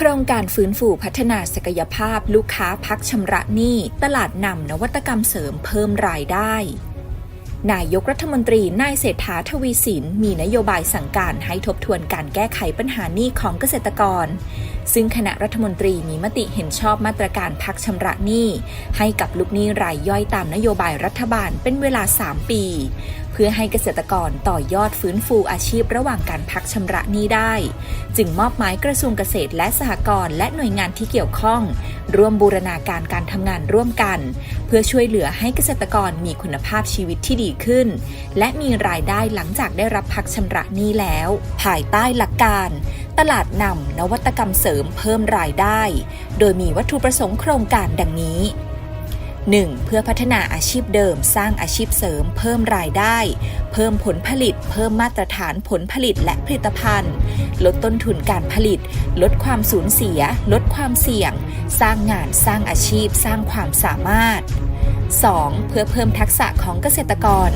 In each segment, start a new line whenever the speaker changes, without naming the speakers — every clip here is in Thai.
โครงการฟื้นฟูพัฒนาศักยภาพลูกค้าพักชำระหนี้ ตลาดนำนวัตกรรมเสริมเพิ่มรายได้ นายกรัฐมนตรีนายเศรษฐาทวีสิน มีนโยบายสั่งการให้ทบทวนการแก้ไขปัญหาหนี้ของเกษตรกร ซึ่งคณะรัฐมนตรีมีมติเห็นชอบมาตรการพักชำระหนี้ ให้กับลูกหนี้รายย่อยตามนโยบายรัฐบาลเป็นเวลา 3 ปีเพื่อให้เกษตรกรต่อยอดฟื้นฟูอาชีพระหว่างการพักชำระหนี้ได้ จึงมอบหมายกระทรวงเกษตรและสหกรณ์และหน่วยงานที่เกี่ยวข้อง ร่วมบูรณาการการทำงานร่วมกัน เพื่อช่วยเหลือให้เกษตรกรมีคุณภาพชีวิตที่ดีขึ้น และมีรายได้หลังจากได้รับพักชำระหนี้แล้ว ภายใต้หลักการ ตลาดนำนวัตกรรมเสริมเพิ่มรายได้ โดยมีวัตถุประสงค์โครงการดังนี้ 1. เพื่อพัฒนาอาชีพเดิม สร้างอาชีพเสริม เพิ่มรายได้ เพิ่มผลผลิต เพิ่มมาตรฐานผลผลิตและผลิตภัณฑ์ ลดต้นทุนการผลิต ลดความสูญเสีย ลดความเสี่ยง สร้างงานสร้างอาชีพ สร้างความสามารถ 2. เพื่อเพิ่มทักษะของเกษตรกร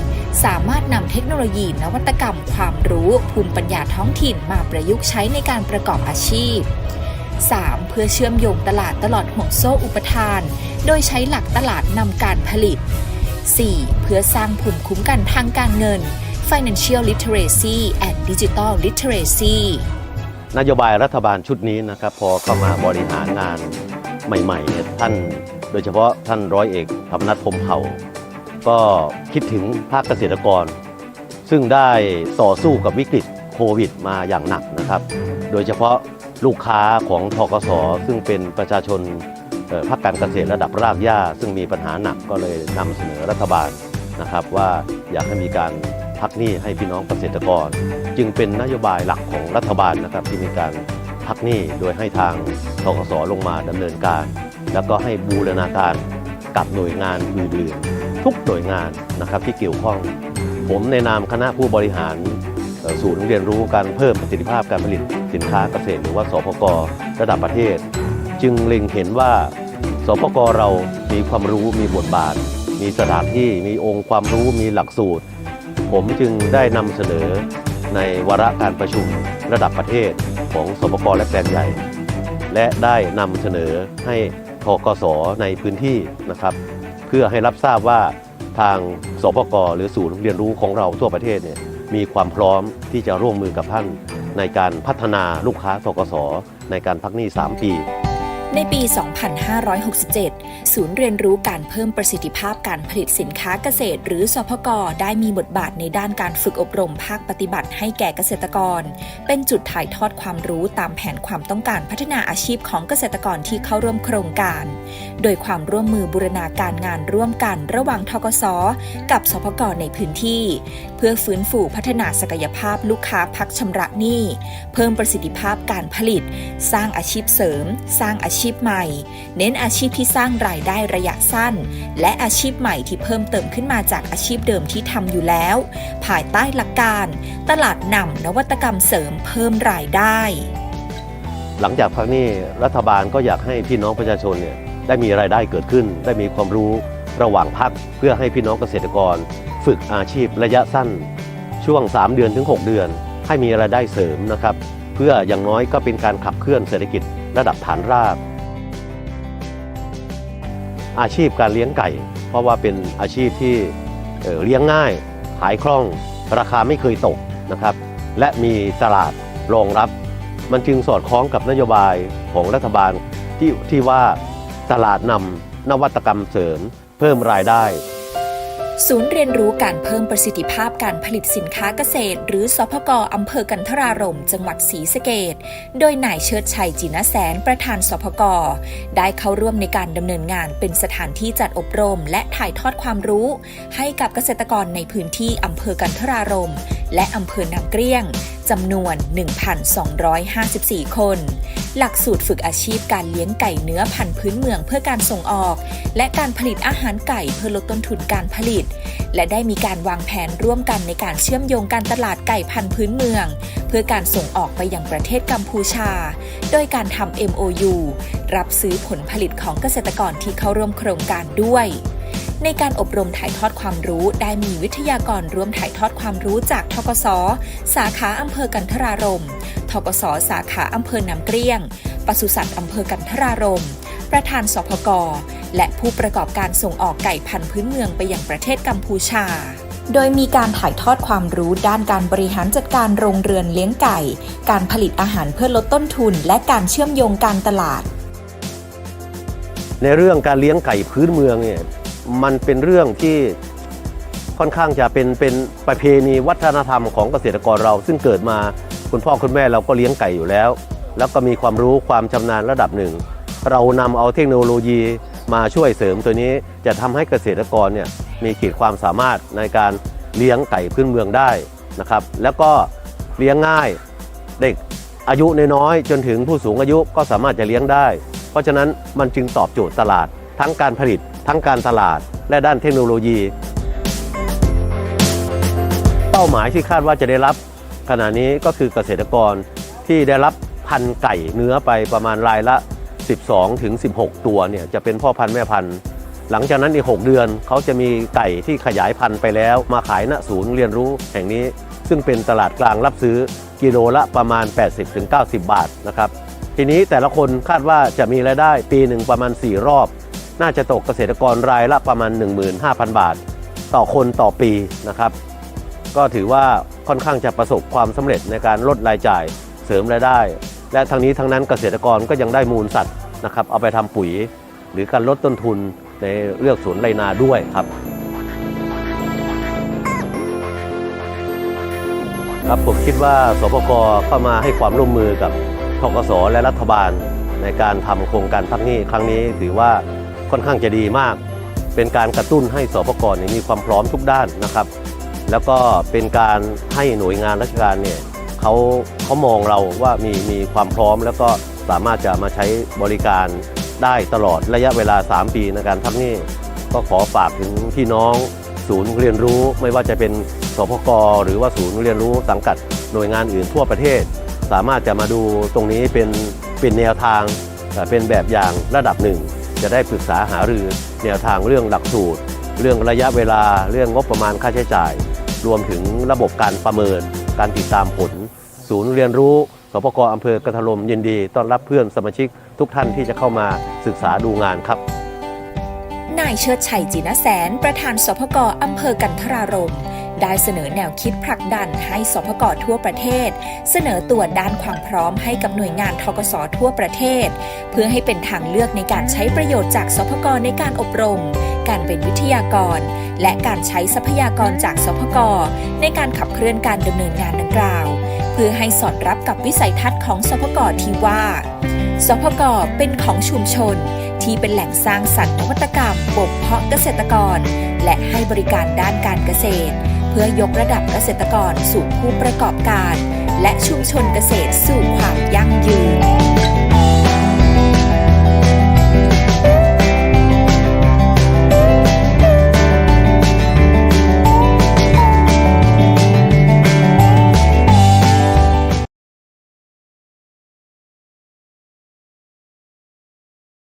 สามารถนำเทคโนโลยีนวัตกรรม ความรู้ ภูมิปัญญาท้องถิ่นมาประยุกต์ใช้ในการประกอบอาชีพ 3. เพื่อเชื่อมโยงตลาดตลอดห่วงโซ่อุปทาน โดยใช้หลักตลาดนำการผลิต 4. เพื่อสร้างภูมิคุ้มกันทางการเงิน Financial Literacy and Digital Literacy
นโยบายรัฐบาลชุดนี้นะครับพอเข้ามาบริหารงานใหม่ๆเนี่ยท่านโดยเฉพาะท่านร้อยเอกธรรมนัฐพรมเผ่า ก็คิดถึงภาคเกษตรกร ซึ่งได้ต่อสู้กับวิกฤตโควิดมาอย่างหนักนะครับ โดยเฉพาะ ลูกค้าของทกสซึ่งเป็นประชาชนภาคการเกษตรระดับรากหญ้า ซึ่งมีปัญหาหนักก็เลยนำเสนอรัฐบาลนะครับ ว่าอยากให้มีการพักหนี้ให้พี่น้องเกษตรกร จึงเป็นนโยบายหลักของรัฐบาลนะครับที่มีการพักหนี้โดยให้ทางทกสลงมาดำเนินการ แล้วก็ให้บูรณาการกับหน่วยงานอื่นๆทุกหน่วยงานนะครับที่เกี่ยวข้อง ผมในนามคณะผู้บริหาร ศูนย์เรียนรู้การเพิ่มประสิทธิภาพการผลิตสินค้าเกษตร หรือว่าสพกระดับประเทศ จึงเล็งเห็นว่าสพกเรามีความรู้มีบทบาท มีสถานที่มีองค์ความรู้มีหลักสูตร ผมจึงได้นำเสนอในวาระการประชุมระดับประเทศของสปกและแปลนใหญ่ และได้นำเสนอให้ทกสในพื้นที่นะครับ เพื่อให้รับทราบว่าทางสปกหรือศูนย์เรียนรู้ของเราทั่วประเทศเนี่ย มีความพร้อมที่จะร่วมมือกับท่านในการพัฒนาลูกค้าทกศในการพักหนี้ 3 ปี
ในปี 2567 ศูนย์เรียนรู้การเพิ่มประสิทธิภาพการผลิตสินค้าเกษตร หรือสพกได้มีบทบาทในด้านการฝึกอบรมภาคปฏิบัติให้แก่เกษตรกร เป็นจุดถ่ายทอดความรู้ตามแผนความต้องการพัฒนาอาชีพของเกษตรกรที่เข้าร่วมโครงการ โดยความร่วมมือบูรณาการงานร่วมกันระหว่างทกสกับสพกในพื้นที่ เพื่อฟื้นฟูพัฒนาศักยภาพลูกค้าพักชำระหนี้ เพิ่มประสิทธิภาพการผลิต สร้างอาชีพเสริม สร้างอาชีพใหม่ เน้นอาชีพที่สร้างรายได้ระยะสั้น และอาชีพใหม่ที่เพิ่มเติมขึ้นมาจากอาชีพเดิมที่ทำอยู่แล้ว ภายใต้หลักการ ตลาดนำนวัตกรรมเสริมเพิ่มรายได้
หลังจากพักหนี้รัฐบาลก็อยากให้พี่น้องประชาชนเนี่ยได้มีรายได้เกิดขึ้น ได้มีความรู้ระหว่างพักเพื่อให้พี่น้องเกษตรกร ฝึกอาชีพระยะสั้น ช่วง 3 เดือนถึง 6 เดือน ให้มีรายได้เสริมนะครับ เพื่ออย่างน้อยก็เป็นการขับเคลื่อนเศรษฐกิจระดับฐานราก อาชีพการเลี้ยงไก่ เพราะว่าเป็นอาชีพที่เเลี้ยงง่าย ขายคล่อง ราคาไม่เคยตกนะครับ และมีตลาดรองรับ มันจึงสอดคล้องกับนโยบายของรัฐบาลที่ที่ว่าตลาดนำนวัตกรรมเสริม เพิ่มรายได้
ศูนย์เรียนรู้การเพิ่มประสิทธิภาพการผลิตสินค้าเกษตร หรือสพกอำเภอกันทรารม จังหวัดศรีสะเกดโดยนายเชิดชัยจินแสนประธานสพกได้เข้าร่วมในการดำเนินงานเป็นสถานที่จัดอบรม และถ่ายทอดความรู้ ให้กับเกษตรกรในพื้นที่อำเภอกันทรารม และอำเภอนางเกลี้ยงจำนวน 1,254 คน หลักสูตรฝึกอาชีพการเลี้ยงไก่เนื้อพันธุ์พื้นเมืองเพื่อการส่งออก และการผลิตอาหารไก่เพื่อลดต้นทุนการผลิต และได้มีการวางแผนร่วมกันในการเชื่อมโยงการตลาดไก่พันธุ์พื้นเมือง เพื่อการส่งออกไปยังประเทศกัมพูชา โดยการทำ MOU รับซื้อผลผลิตของเกษตรกรที่เข้าร่วมโครงการด้วย ในการอบรมถ่ายทอดความรู้ได้มีวิทยากรร่วมถ่ายทอดความรู้จากทกศสาขาอำเภอกันทรารมทกศสาขาอำเภอน้ำเกลี้ยงปศุสัตว์อำเภอกันทรารมประธานสพกและผู้ประกอบการส่งออกไก่พันธุ์พื้นเมืองไปยังประเทศกัมพูชาโดยมีการถ่ายทอดความรู้ด้านการบริหารจัดการโรงเรือนเลี้ยงไก่ การผลิตอาหารเพื่อลดต้นทุน และการเชื่อมโยงการตลาด
ในเรื่องการเลี้ยงไก่พื้นเมืองเนี่ย มันเป็นเรื่องที่ค่อนข้างจะเป็นเป็นประเพณีวัฒนธรรมของเกษตรกรเรา ซึ่งเกิดมาคุณพ่อคุณแม่เราก็เลี้ยงไก่อยู่แล้ว แล้วก็มีความรู้ความชำนาญระดับหนึ่ง เรานำเอาเทคโนโลยีมาช่วยเสริมตัวนี้จะทำให้เกษตรกรเนี่ยมีขีดความสามารถในการเลี้ยงไก่พื้นเมืองได้นะครับ แล้วก็เลี้ยงง่ายเด็กอายุน้อยๆจนถึงผู้สูงอายุก็สามารถจะเลี้ยงได้ เพราะฉะนั้นมันจึงตอบโจทย์ตลาดทั้งการผลิต ทั้งการตลาดและด้านเทคโนโลยี เป้าหมายที่คาดว่าจะได้รับขณะนี้ก็คือเกษตรกรที่ได้รับพันธุ์ไก่เนื้อไปประมาณรายละ 12 ถึง 16 ตัวเนี่ยจะเป็นพ่อพันธุ์แม่พันธุ์หลังจากนั้นอีก 6 เดือนเขาจะมีไก่ที่ขยายพันธุ์ไปแล้ว มาขายณศูนย์เรียนรู้แห่งนี้ ซึ่งเป็นตลาดกลางรับซื้อกิโลละประมาณ 80-90 บาทนะครับ ทีนี้แต่ละคนคาดว่าจะมีรายได้ปีหนึ่งประมาณ 4 รอบ น่าจะตกเกษตรกรรายละประมาณ 15,000 บาท ต่อคนต่อปีนะครับ ก็ถือว่าค่อนข้างจะประสบความสำเร็จในการลดรายจ่ายเสริมรายได้ และทั้งนี้ทั้งนั้นเกษตรกรก็ยังได้มูลสัตว์นะครับ เอาไปทำปุ๋ย หรือการลดต้นทุนในเลือกสวนไรนาด้วยครับ ครับผมคิดว่าสปกเข้ามาให้ความร่วมมือกับทกสและรัฐบาลในการทำโครงการพักหนี้ครั้งนี้ถือว่า ค่อนข้างจะดีมาก เป็นการกระตุ้นให้สปกเนี่ยมีความพร้อมทุกด้านนะครับ แล้วก็เป็นการให้หน่วยงานราชการเนี่ยเขาเขามองเราว่ามีมีความพร้อม แล้วก็สามารถจะมาใช้บริการได้ตลอดระยะเวลา 3 ปีในการพักหนี้ก็ขอฝากถึงพี่น้องศูนย์เรียนรู้ไม่ว่าจะเป็นสพกหรือว่าศูนย์เรียนรู้สังกัดหน่วยงานอื่นทั่วประเทศ สามารถจะมาดูตรงนี้เป็นเป็นแนวทางแต่เป็นแบบอย่างระดับหนึ่ง จะได้ปรึกษาหารือแนวทางเรื่องหลักสูตร เรื่องระยะเวลาเรื่องงบประมาณค่าใช้จ่าย รวมถึงระบบการประเมิน การติดตามผล ศูนย์เรียนรู้สปกอำเภอกระทลมยินดีต้อนรับเพื่อนสมาชิกทุกท่านที่จะเข้ามาศึกษาดูงานครับ
นายเชิดชัยจีนแสน ประธานสพกอำเภอกันทรารม ได้เสนอแนวคิดผลักดันให้สพกทั่วประเทศ เสนอตัวด้านความพร้อมให้กับหน่วยงานทกสทั่วประเทศ เพื่อให้เป็นทางเลือกในการใช้ประโยชน์จากสพกในการอบรม การเป็นวิทยากร และการใช้ทรัพยากรจากสพกในการขับเคลื่อนการดำเนินงานดังกล่าว เพื่อให้สอดรับกับวิสัยทัศน์ของสพกที่ว่าสพกเป็นของชุมชน ที่เป็นแหล่งสร้างสรรค์นวัตกรรมบ่มเพาะเกษตรกร และให้บริการด้านการเกษตร เพื่อยกระดับเกษตรกรสู่ผู้ประกอบการ และชุมชนเกษตรสู่ความยั่งยืน